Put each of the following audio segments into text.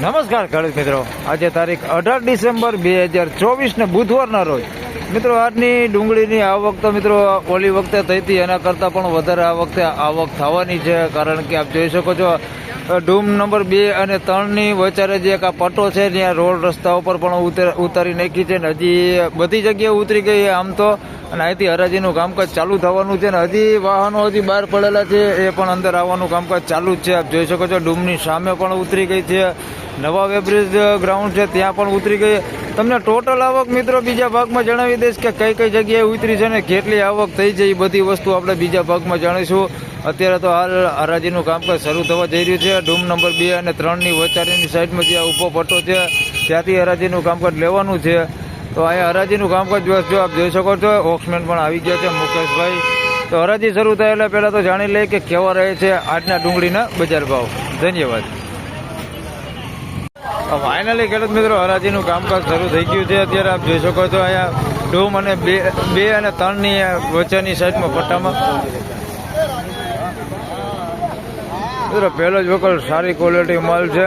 નમસ્કાર ખેડૂત મિત્રો. આજે તારીખ અઢાર ડિસેમ્બર બે હજાર ચોવીસ ને બુધવારના રોજ. મિત્રો, આજની ડુંગળીની આવક તો મિત્રો ઓલી વખતે થઈ હતી, એના કરતાં પણ વધારે આ વખતે આવક થવાની છે. કારણ કે આપ જોઈ શકો છો ડૂમ નંબર બે અને ત્રણની વચારે જે એક આ પટ્ટો છે ત્યાં રોડ રસ્તા ઉપર પણ ઉતારી નાખી છે ને હજી બધી જગ્યાએ ઉતરી ગઈ આમ તો અને અહીંથી હરાજીનું કામકાજ ચાલુ થવાનું છે ને હજી વાહનો હજી બહાર પડેલા છે, એ પણ અંદર આવવાનું કામકાજ ચાલુ જ છે. આપ જોઈ શકો છો, ડૂમની સામે પણ ઉતરી ગઈ છે. નવા વેબ્રિજ ગ્રાઉન્ડ છે, ત્યાં પણ ઉતરી ગઈ. તમને ટોટલ આવક મિત્રો બીજા ભાગમાં જણાવી દઈશ કે કઈ કઈ જગ્યાએ ઉતરી છે ને કેટલી આવક થઈ છે, એ બધી વસ્તુ આપણે બીજા ભાગમાં જાણીશું. અત્યારે તો હાલ હરાજીનું કામકાજ શરૂ થવા જઈ રહ્યું છે. ડૂમ નંબર બે અને ત્રણની વચારીની સાઈડમાં જે ઊભો પટ્ટો છે, ત્યાંથી હરાજીનું કામકાજ લેવાનું છે. તો અહીંયા હરાજીનું કામકાજ જો આપ જોઈ શકો છો ઓક્સમેન પણ આવી ગયા છે, મુકેશભાઈ. તો હરાજી શરૂ થાય એટલે પહેલાં તો જાણી લઈએ કે કેવા રહે છે આજના ડુંગળીના બજાર ભાવ. ધન્યવાદ. ફાઇનલી ખેડૂત મિત્રો, હરાજીનું કામકાજ શરૂ થઈ ગયું છે. અત્યારે આપ જોઈ શકો છો અહીંયા ડૂમ અને બે બે અને ત્રણની વચ્ચેની સાઈડમાં પટ્ટામાં મિત્રો, પહેલો જ વખત સારી ક્વોલિટી માલ છે.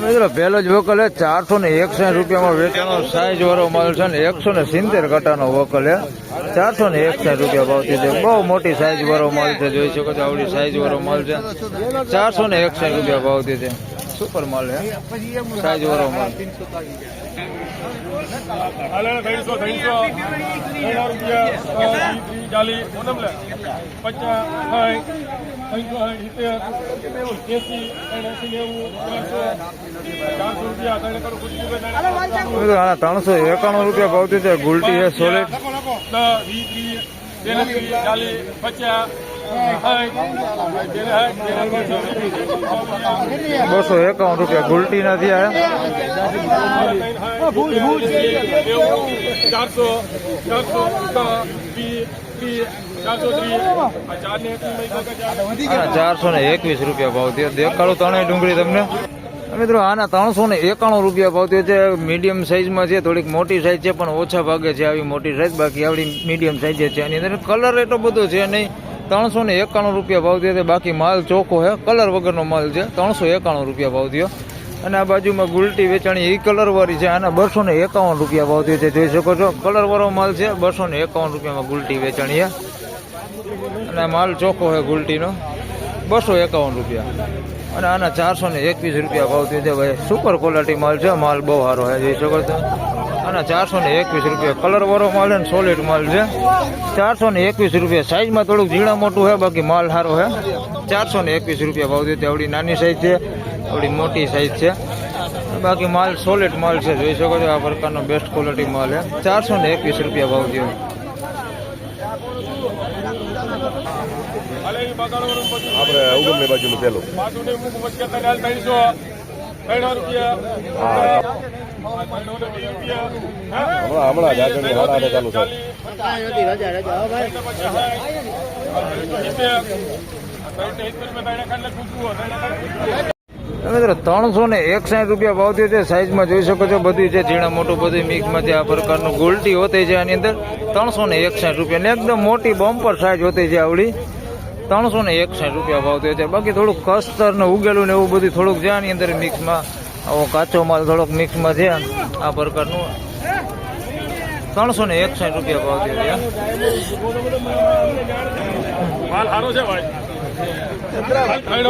મિત્રો પહેલો જ વકલ છે, ચારસો ને એકસઠ રૂપિયામાં વેચાણો સાઈઝ વાળો માલ છે ને, એકસો ને સિત્તેર કટાનો વકલ છે. ચારસો ને એકસઠ રૂપિયા ભાવ છે, બહુ મોટી સાઈઝ વાળો માલ છે, જોઈ શકો છો, આવડી સાઈઝ વાળો માલ છે. ચારસો ને એકસઠ રૂપિયા ભાવથી છે સુપર માલ છે. સાઈઝ વાળો માલ. રૂપિયા ચાલીસ. પચાસ સાઠ સિત્તેર એસી એસી નેવું ચારસો રૂપિયા ત્રણસો એકાણું રૂપિયા ભાવથી છે ગુલટી સોલિડ દસ વીસ ચાલીસ પચાસ બસો એકાવન રૂપિયા ગુલટી નથી આ ચારસો ને આના ચારસો ને એકવીસ રૂપિયા ભાવ થયો. દેખાડું ત્રણેય ડુંગળી તમને. મિત્રો આના ત્રણસો ને એકાણું રૂપિયા ભાવ થયો છે. મીડિયમ સાઇઝમાં છે થોડીક મોટી સાઇઝ છે પણ ઓછા ભાગે છે. આવી મોટી સાઇઝ. બાકી આવડી મીડિયમ સાઇઝ છે. આની અંદર કલર એટલો બધો છે નહીં. ત્રણસો ને એકાણું રૂપિયા ભાવ થયો બાકી માલ ચોખ્ખો છે કલર વગરનો માલ છે. ત્રણસો એકાણું રૂપિયા ભાવ થયો. અને આ બાજુમાં ગુલટી વેચાણી એ કલરવાળી છે. આના બસો ને એકાવન રૂપિયા ભાવ થયો છે. જોઈ શકો છો. કલરવાળો માલ છે. બસો ને એકાવન રૂપિયામાં ગુલટી વેચાણી છે અને માલ ચોખ્ખો છે ગુલટીનો. બસો એકાવન રૂપિયા. અને આના ચારસો ને એકવીસ રૂપિયા ભાવ થયો છે. ભાઈ સુપર ક્વોલિટી માલ છે. માલ બહુ સારો છે જોઈ શકો છો. આના ચારસો ને એકવીસ રૂપિયા કલર વાળો માલ છે ને સોલિડ માલ છે. ચારસો ને એકવીસ રૂપિયા સાઈઝમાં થોડુંક ઝીણા મોટું છે બાકી માલ સારો છે. ચારસો ને એકવીસ રૂપિયા ભાવ થયો આવડી નાની સાઈઝ છે આવડી મોટી સાઈઝ છે. બાકી માલ સોલિડ માલ છે જોઈ શકો છો આ પ્રકારનો બેસ્ટ ક્વોલિટી માલ છે. ચારસો ને એકવીસ રૂપિયા ભાવ થયો. આપણે ઉગમની બાજુનું પેલું બાજુને હમણાં હમણાં જ આગળની હાડા હાડા ચાલુ થાય ત્રણસો ને એકસાઠ રૂપિયા ભાવ થયો છે. સાઈઝમાં જોઈ શકો છો બધું છે. ઝીણા મોટું બધું મિક્સમાં જે આ પ્રકારનું ગોલ્ટી હોતી છે આની અંદર. ત્રણસો ને એકસાઠ રૂપિયા ને એકદમ મોટી બમ્પર સાઈઝ હોતી છે આવડી. ત્રણસો ને એકસાઠ રૂપિયા ભાવ થયો છે. બાકી થોડુંક કસ્તર ને ઉગેલું ને એવું બધું થોડુંક છે આની અંદર મિક્સમાં આવો કાચો માલ થોડોક મિક્સમાં છે આ પ્રકારનું. ત્રણસો ને એકસાઠ રૂપિયા ભાવ થયો છે. ભાઈ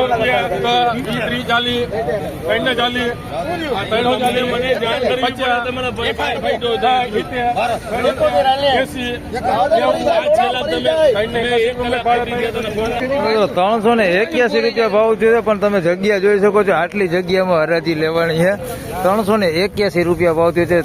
ત્રણસો ને એક્યાસી રૂપિયા ભાવ છે, પણ તમે જગ્યા જોઈ શકો છો, આટલી જગ્યામાં હરાજી લેવાની છે. ત્રણસો ને એક્યાસી રૂપિયા ભાવ છે.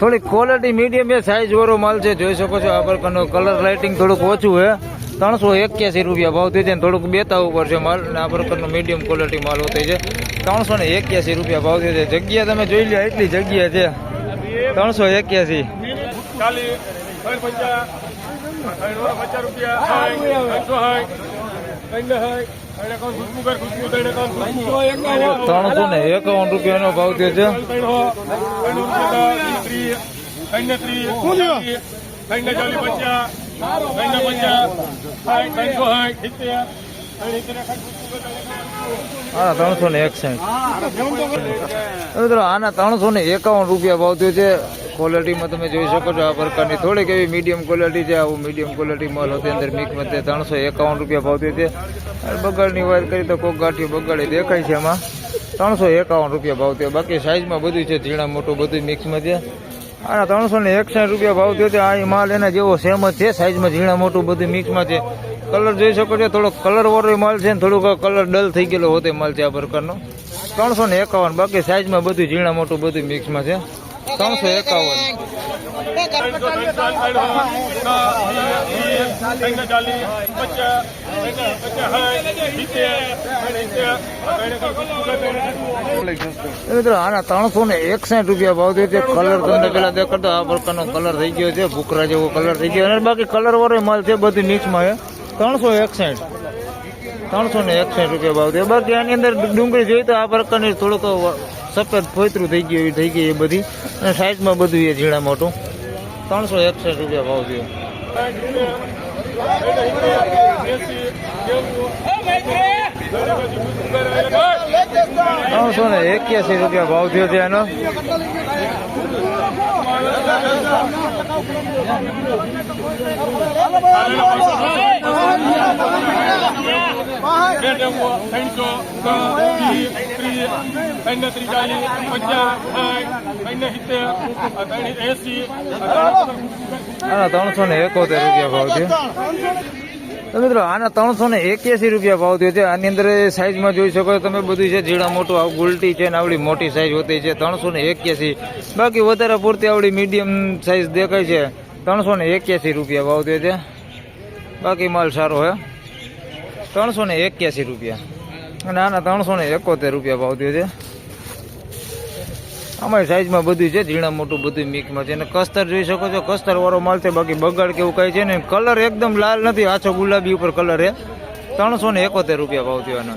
થોડી ક્વોલિટી મીડિયમ સાઈઝ વાળો માલ છે, જોઈ શકો છો, આ પ્રકારનો કલર લાઇટિંગ થોડુંક ઓછું છે. ત્રણસો એક્યાસી રૂપિયા ભાવ થઈ છે થોડુંક બેતા ઉપર છે માલ અને આ પ્રકારનો મીડિયમ ક્વોલિટી માલ થઈ છે ત્રણસો ને એક્યાસી રૂપિયા ભાવ થયો છે જગ્યા તમે જોઈ લો એટલી જગ્યા છે ત્રણસો એક્યાસી ત્રણસો ત્રણ એકાવન રૂપિયા નો ને ભાવ થયો છે ત્રણ ત્રીસ ત્રણ ને ને ચાલીસ પચાસ ત્રણસો ત્રણસો ને એકસાઠ. મિત્રો આના ત્રણસો ને એકાવન રૂપિયા ભાવ થયો છે. ક્વોલિટીમાં તમે જોઈ શકો છો, આ પ્રકારની થોડીક એવી મીડિયમ ક્વોલિટી છે આવું મીડિયમ ક્વોલિટી માલ હતી અંદર મિક્સમાં તે ત્રણસો એકાવન રૂપિયા ભાવ થયો છે અને બગાડની વાત કરીએ તો કોક ગાંઠી બગાડી દેખાય છે એમાં ત્રણસો એકાવન રૂપિયા ભાવ થયો બાકી સાઈઝમાં બધું છે ઝીણા મોટું બધું મિક્સમાં છે આના ત્રણસો ને એકસાઠ રૂપિયા ભાવ થયો છે. આ માલ એના જેવો સેમ જ છે. સાઈઝમાં ઝીણા મોટું બધું મિક્સમાં છે. કલર જોઈ શકો છો થોડો કલર વાળો માલ છે ને થોડુંક કલર ડલ થઈ ગયેલો હોતે માલ છે આ પ્રકારનો. ત્રણસો ને એકાવન, બાકી સાઈઝમાં બધું ઝીણા મોટું બધું મિક્સમાં છે. ત્રણસો એકાવન. મિત્રો, આના ત્રણસો ને એકસાઠ રૂપિયા ભાવ થયો છે. કલર તમને પેલા દેખાડતો, આ પ્રકારનો કલર થઈ ગયો છે ભૂકરા જેવો કલર થઈ ગયો. અને બાકી કલર વાળો માલ છે બધી મિક્સમાં એ ત્રણસો એકસાઠ. ત્રણસો ને એકસાઠ રૂપિયા ભાવ થયો. બાકી આની અંદર ડુંગળી જોઈ તો આ પ્રકારની થોડુંક સફેદ ફોતરું થઈ ગયું, એવી થઈ ગઈ એ બધી. અને સાઈઝમાં બધું એ ઝીણા મોટું. ત્રણસો એકસઠ રૂપિયા ભાવ થયો. ત્રણસો ને એક્યાસી રૂપિયા ભાવ થયો છે એનો. ત્રણસો ત્રણ પચાસ ત્રણસો ને એકોતેર રૂપિયા ભાવ થયો. તો મિત્રો, આના ત્રણસો ને એક્યાસી રૂપિયા ભાવ થયો છે. આની અંદર સાઈઝમાં જોઈ શકો તમે બધું છે. ઝીણા મોટું, આવું ગુલટી છે ને આવડી મોટી સાઈઝ હોતી છે. ત્રણસો ને એક્યાસી. બાકી વધારે પૂરતી આવડી મીડિયમ સાઈઝ દેખાય છે. ત્રણસો ને એક્યાસી રૂપિયા ભાવ થયો છે. બાકી માલ સારો હે. ત્રણસો ને એક્યાસી રૂપિયા. અને આના ત્રણસો ને એકોતેર રૂપિયા ભાવ થયો છે. અમારી સાઈઝમાં બધું છે ઝીણા મોટું બધું મિક્સમાં છે. અને કસ્તર જોઈ શકો છો કસ્તર વાળો માલ છે બાકી બગાડ કેવું કાંઈ છે ને કલર એકદમ લાલ નથી આછો ગુલાબી ઉપર કલર એ ત્રણસો ને એકોતેર રૂપિયા ભાવ થયો આનો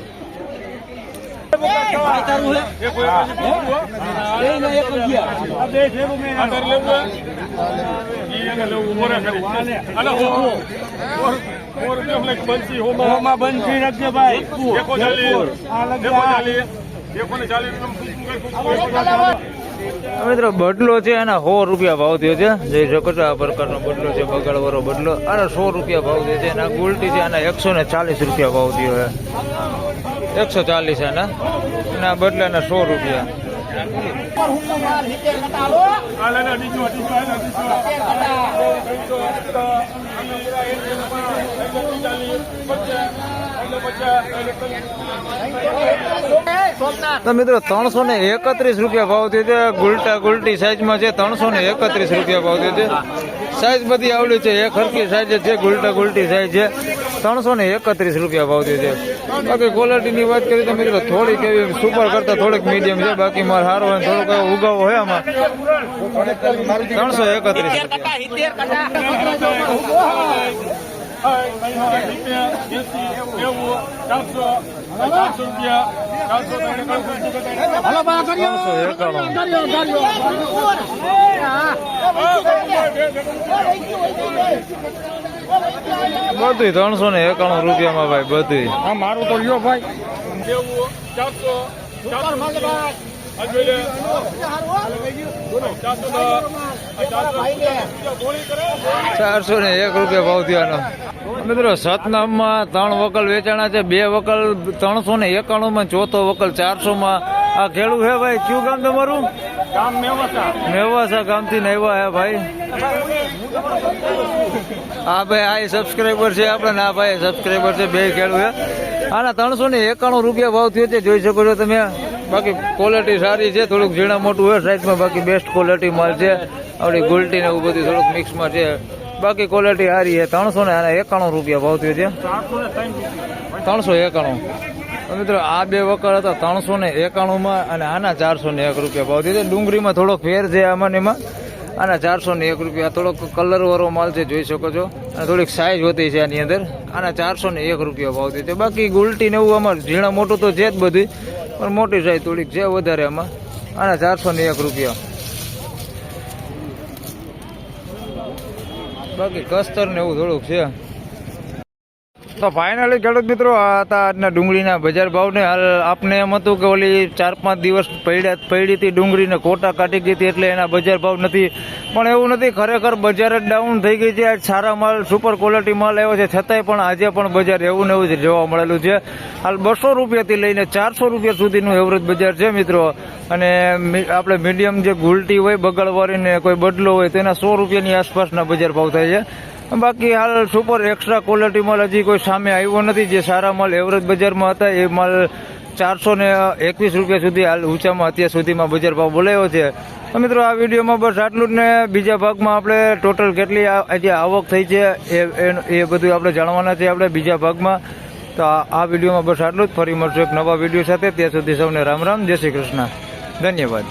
આધાર લેવું ઈ એને. લેવું મોરે કરી અલા હો હો હો રૂપિયા મને બંસી હોમાં હોમાં બંસી રાખજે ભાઈ એકો ચાલી મિત્રો બદલો છે અને સો રૂપિયા ભાવ થયો છે જે શકો છો આ પ્રકારનો બદલો છે બગાડવાળો બદલો અને સો રૂપિયા ભાવ થયો છે એના ગુલટી છે અને એકસો ને ચાલીસ રૂપિયા ભાવ થયો છે એકસો ચાલીસ એના એના બદલાના સો રૂપિયા આલા તો મિત્રો ત્રણસો ને એકત્રીસ રૂપિયા ભાવ થયો છે. ગુલટા ગુલટી સાઈઝમાં છે ત્રણસો ને એકત્રીસ રૂપિયા ભાવ થયો છે. સાઈઝ બધી આવડી છે, એક હરકી સાઈઝ છે, ગુલટા ગુલટી સાઈઝ છે. ત્રણસો ને એકત્રીસ રૂપિયા ભાવ થયો છે. બાકી ક્વોલિટીની વાત કરીએ તો મિત્રો, થોડીક એવી સુપર કરતા થોડીક મીડિયમ છે. બાકી માલ સારો હોય થોડોક એવો ઉગાવો હોય આમાં. ત્રણસો એકત્રીસ રૂપિયા. ચારસો ત્રણસો એકાણું બધી ત્રણસો ને એકાણું રૂપિયામાં ભાઈ બધી હા મારું તો લ્યો ભાઈ નેવું ચારસો ચારસો હજુ લે ચારસો ને એક રૂપિયા ભાવ થયાનો. મિત્રો સતનામમાં ત્રણ વકલ વેચાણા છે બે વકલ ત્રણસો ને એકાણું માં ચોથો વકલ ચારસો માં આ ખેડૂત હે ભાઈ કયું ગામ તમારું? ગામ મેવાસા. મેવાસા ગામથી નૈવા હે ભાઈ. હા ભાઈ આ સબસ્ક્રાઈબર છે આપણે ના ભાઈ સબસ્ક્રાઈબર છે બે ખેડૂત હે. આના ત્રણસો ને એકાણું રૂપિયા ભાવ થયો છે જોઈ શકો છો તમે. બાકી ક્વોલિટી સારી છે થોડુંક ઝીણા મોટું હોય સાઈઝમાં બાકી બેસ્ટ ક્વોલિટી માલ છે. આપણી ગુલટી ને એવું બધું થોડુંક મિક્સમાં છે. બાકી ક્વોલિટી સારી છે. ત્રણસો ને એકાણું રૂપિયા ભાવ થયો છે. ત્રણસો એકાણું. મિત્રો, આ બે વકર હતા ત્રણસો ને એકાણું માં અને આના ચારસો ને એક રૂપિયા ભાવ થયો છે. ડુંગળીમાં થોડોક ફેર છે આમાં એમાં. આના ચારસો ને એક રૂપિયા. થોડોક કલરવાળો માલ છે, જોઈ શકો છો. અને થોડીક સાઇઝ હોતી છે આની અંદર. આના ચારસો ને એક રૂપિયા ભાવતી છે. બાકી ગુલટી ને એવું આમાં ઝીણા મોટું તો છે જ બધું પણ મોટી સાઈઝ થોડીક છે વધારે આમાં. આના ચારસો ને એક રૂપિયા. બાકી કસ્તર ને એવું થોડુંક છે. તો ફાઇનલી ખેડૂત મિત્રો, આ હતા આજના ડુંગળીના બજાર ભાવને હાલ આપને એમ હતું કે ઓલી ચાર પાંચ દિવસ પડ્યા પડી હતી, ડુંગળીને કોટા કાઢી ગઈ હતી એટલે એના બજાર ભાવ નથી. પણ એવું નથી, ખરેખર બજાર જ ડાઉન થઈ ગઈ છે. આજ સારા માલ સુપર ક્વોલિટી માલ આવ્યો છે. છતાંય પણ આજે પણ બજાર એવું ને એવું જ જોવા મળેલું છે. હાલ બસો રૂપિયાથી લઈને ચારસો રૂપિયા સુધીનું એવરેજ બજાર છે મિત્રો. અને આપણે મીડિયમ જે ગુલટી હોય, બગડવાળીને કોઈ બદલો હોય, તેના સો રૂપિયાની આસપાસના બજાર ભાવ થાય છે. બાકી હાલ સુપર એક્સ્ટ્રા ક્વોલિટી માલ હજી કોઈ સામે આવ્યો નથી. જે સારા માલ એવરેજ બજારમાં હતા, એ માલ ચારસો ને એકવીસ રૂપિયા સુધી હાલ ઊંચામાં અત્યાર સુધીમાં બજાર ભાવ બોલાયો છે. તો મિત્રો, આ વિડીયોમાં બસ આટલું જ ને. બીજા ભાગમાં આપણે ટોટલ કેટલી જે આવક થઈ છે એ એ- બધું આપણે જાણવાના છે આપણે બીજા ભાગમાં. તો આ વિડીયોમાં બસ આટલું જ. ફરી મળશું એક નવા વીડિયો સાથે. ત્યાં સુધી સૌને રામ રામ. જય શ્રી કૃષ્ણ. ધન્યવાદ.